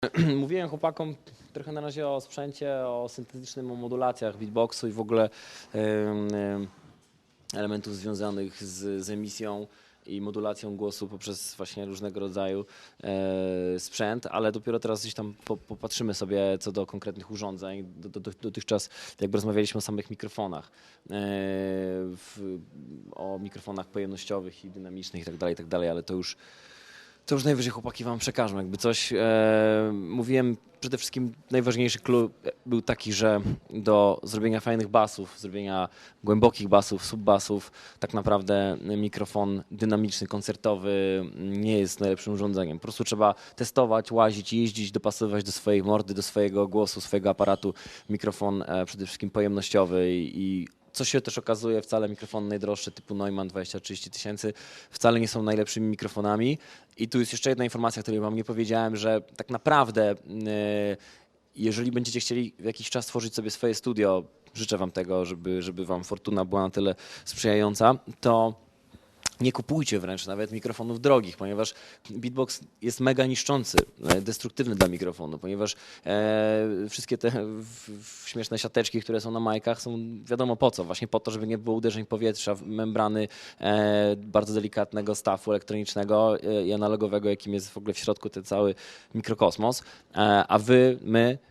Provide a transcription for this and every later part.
Mówiłem chłopakom trochę na razie o sprzęcie, o syntetycznym, o modulacjach beatboxu i w ogóle em, elementów związanych z, z emisją i modulacją głosu poprzez właśnie różnego rodzaju e, sprzęt, ale dopiero teraz gdzieś tam po, popatrzymy sobie co do konkretnych urządzeń. Do, do, do, dotychczas jakby rozmawialiśmy o samych mikrofonach, e, w, o mikrofonach pojemnościowych i dynamicznych itd., itd., ale to już to już najwyżej chłopaki wam przekażą. Jakby coś e, mówiłem, przede wszystkim najważniejszy clue był taki, że do zrobienia fajnych basów, zrobienia głębokich basów, subbasów, tak naprawdę mikrofon dynamiczny, koncertowy nie jest najlepszym urządzeniem. Po prostu trzeba testować, łazić, jeździć, dopasowywać do swojej mordy, do swojego głosu, swojego aparatu mikrofon e, przede wszystkim pojemnościowy i, i co się też okazuje, wcale mikrofony najdroższe typu Neumann 20-30 tysięcy wcale nie są najlepszymi mikrofonami. I tu jest jeszcze jedna informacja, której wam nie powiedziałem, że tak naprawdę yy, jeżeli będziecie chcieli jakiś czas tworzyć sobie swoje studio, życzę wam tego, żeby, żeby wam fortuna była na tyle sprzyjająca, to nie kupujcie wręcz nawet mikrofonów drogich, ponieważ beatbox jest mega niszczący, e, destruktywny dla mikrofonu, ponieważ e, wszystkie te w, w śmieszne siateczki, które są na majkach są wiadomo po co, właśnie po to, żeby nie było uderzeń powietrza, w membrany e, bardzo delikatnego stafu elektronicznego e, i analogowego, jakim jest w ogóle w środku ten cały mikrokosmos, e, a wy, my e,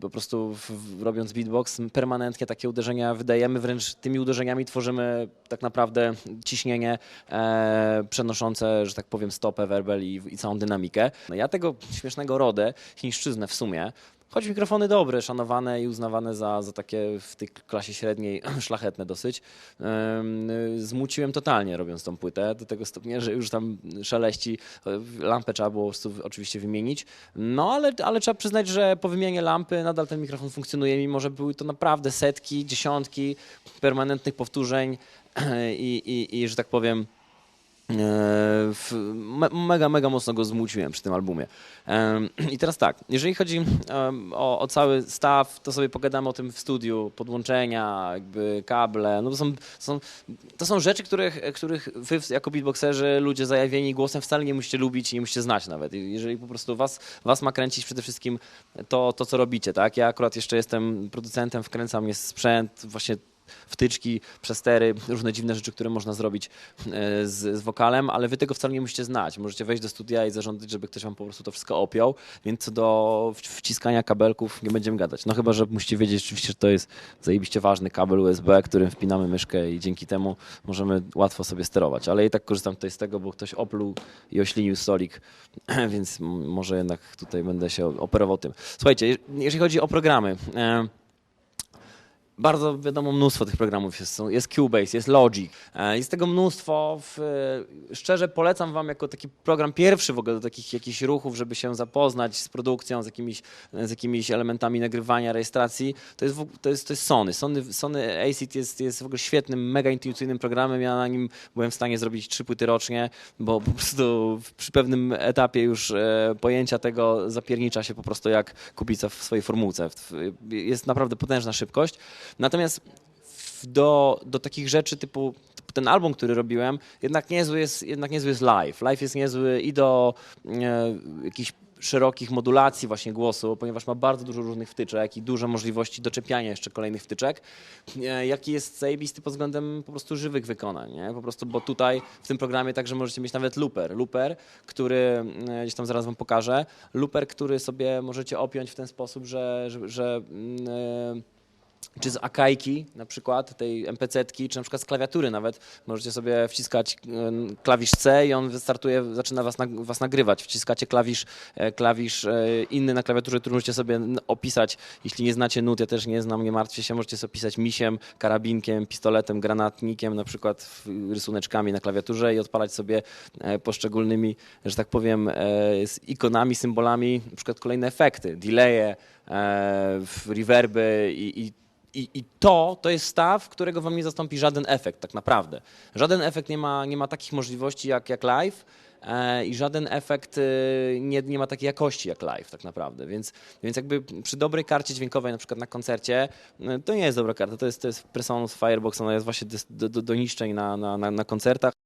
po prostu w, robiąc beatbox permanentnie takie uderzenia wydajemy, wręcz tymi uderzeniami tworzymy tak naprawdę ciśnienie e, przenoszące, że tak powiem, stopę, werbel i, i całą dynamikę. No ja tego śmiesznego rodę, chińszczyznę w sumie, choć mikrofony dobre, szanowane i uznawane za, za takie w tej klasie średniej szlachetne dosyć, em, zmuciłem totalnie robiąc tą płytę, do tego stopnia, że już tam szeleści, lampę trzeba było oczywiście wymienić, no ale, ale trzeba przyznać, że po wymianie lampy nadal ten mikrofon funkcjonuje, mimo że były to naprawdę setki, dziesiątki permanentnych powtórzeń i, i, i że tak powiem, e, mega, mega mocno go zmuciłem przy tym albumie. I teraz tak, jeżeli chodzi o, o cały staw, to sobie pogadamy o tym w studiu, podłączenia, jakby kable, no to są, są, to są rzeczy, których, których wy jako beatboxerzy, ludzie zajawieni głosem wcale nie musicie lubić i nie musicie znać nawet. Jeżeli po prostu was, was ma kręcić przede wszystkim to, to, co robicie, tak? Ja akurat jeszcze jestem producentem, wkręca mnie sprzęt, właśnie wtyczki, przestery, różne dziwne rzeczy, które można zrobić e, z, z wokalem, ale wy tego wcale nie musicie znać. Możecie wejść do studia i zażądać, żeby ktoś wam po prostu to wszystko opiął, więc co do wciskania kabelków nie będziemy gadać. No chyba, że musicie wiedzieć oczywiście, że to jest zajebiście ważny kabel USB, którym wpinamy myszkę i dzięki temu możemy łatwo sobie sterować. Ale i tak korzystam tutaj z tego, bo ktoś opluł i oślinił stolik, więc może jednak tutaj będę się operował tym. Słuchajcie, je- jeżeli chodzi o programy, e, bardzo wiadomo, mnóstwo tych programów jest. Jest Cubase, jest Logic. e, Jest tego mnóstwo. W, e, szczerze polecam wam jako taki program pierwszy w ogóle do takich jakichś ruchów, żeby się zapoznać z produkcją, z jakimiś, z jakimiś elementami nagrywania, rejestracji. To jest, to jest, to jest Sony. Sony, Sony ACT jest, jest w ogóle świetnym, mega intuicyjnym programem. Ja na nim byłem w stanie zrobić trzy płyty rocznie, bo po prostu przy pewnym etapie już e, pojęcia tego zapiernicza się po prostu jak kubica w swojej formułce. Jest naprawdę potężna szybkość. Natomiast do, do takich rzeczy typu ten album, który robiłem, jednak niezły jest, jednak niezły jest live. Live jest niezły i do e, jakichś szerokich modulacji właśnie głosu, ponieważ ma bardzo dużo różnych wtyczek i duże możliwości doczepiania jeszcze kolejnych wtyczek, e, jaki jest zajebisty pod względem po prostu żywych wykonań, nie? Po prostu, bo tutaj w tym programie także możecie mieć nawet looper. Looper, który e, gdzieś tam zaraz wam pokażę. Looper, który sobie możecie opiąć w ten sposób, że, że, że mm, e, czy z akajki na przykład, tej MPC-tki, czy na przykład z klawiatury nawet, możecie sobie wciskać klawisz C i on wystartuje, zaczyna was, was nagrywać. Wciskacie klawisz, e, klawisz e, inny na klawiaturze, który możecie sobie opisać, jeśli nie znacie nut, ja też nie znam, nie martwcie się, możecie sobie pisać misiem, karabinkiem, pistoletem, granatnikiem, na przykład rysuneczkami na klawiaturze i odpalać sobie e, poszczególnymi, że tak powiem, ikonami, symbolami, na przykład kolejne efekty, delaye, reverby i, i i, I to, to jest staw, którego wam nie zastąpi żaden efekt, tak naprawdę. Żaden efekt nie ma, nie ma takich możliwości jak, jak live e, i żaden efekt e, nie, nie ma takiej jakości jak live, tak naprawdę. Więc, więc jakby przy dobrej karcie dźwiękowej, na przykład na koncercie, e, to nie jest dobra karta, to jest, to jest Presonus Firebox, ona jest właśnie do, do, do niszczeń na, na, na, na koncertach.